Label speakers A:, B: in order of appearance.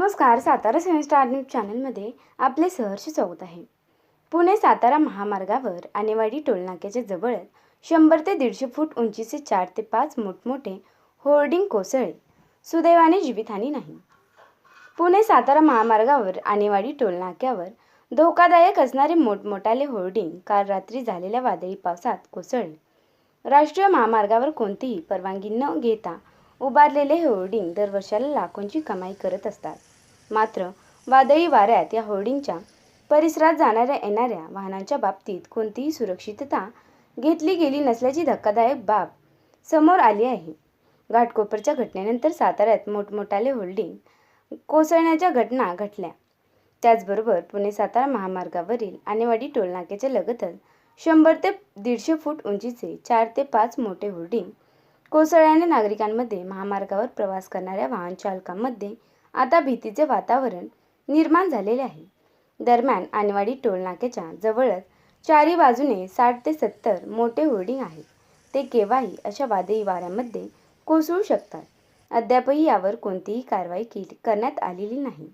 A: नमस्कार सातारा सेवन star news चॅनलमध्ये आपले सहर्ष स्वागत आहे. पुणे सातारा महामार्गावर आणेवाडी टोलनाक्याच्या जवळ शंभर ते दीडशे फूट उंचीचे चार ते पाच मोठमोठे होर्डिंग कोसळले सुदैवाने जीवितहानी नाही. पुणे सातारा महामार्गावर आणेवाडी टोलनाक्यावर धोकादायक असणारे मोठमोठाले होर्डिंग काल रात्री झालेल्या वादळी पावसात कोसळले. राष्ट्रीय महामार्गावर कोणतीही परवानगी न घेता उभारलेले होर्डिंग दरवर्षाला लाखोंची कमाई करत असतात. मात्र वादळी वाऱ्यात या होर्डिंगच्या परिसरात जाणाऱ्या येणाऱ्या वाहनांच्या बाबतीत कोणतीही सुरक्षितता घेतली गेली नसल्याची धक्कादायक बाब समोर आली आहे. घाटकोपरच्या घटनेनंतर साताऱ्यात मोठमोठाले होल्डिंग कोसळण्याच्या घटना घडल्या. त्याचबरोबर पुणे सातारा महामार्गावरील आणेवाडी टोलनाक्याच्या लगतच शंभर ते दीडशे फूट उंचीचे चार ते पाच मोठे होर्डिंग कोसळल्याने नागरिकांमध्ये महामार्गावर प्रवास करणाऱ्या वाहन चालकांमध्ये आता भीतीचे वातावरण निर्माण झालेले आहे. दरम्यान आणवाडी टोलनाक्याच्या जवळच चारी बाजूने साठ ते सत्तर मोठे होर्डिंग आहेत. ते केव्हाही अशा वादळी वाऱ्यामध्ये कोसळू शकतात. अद्यापही यावर कोणतीही कारवाई केली करण्यात आलेली नाही.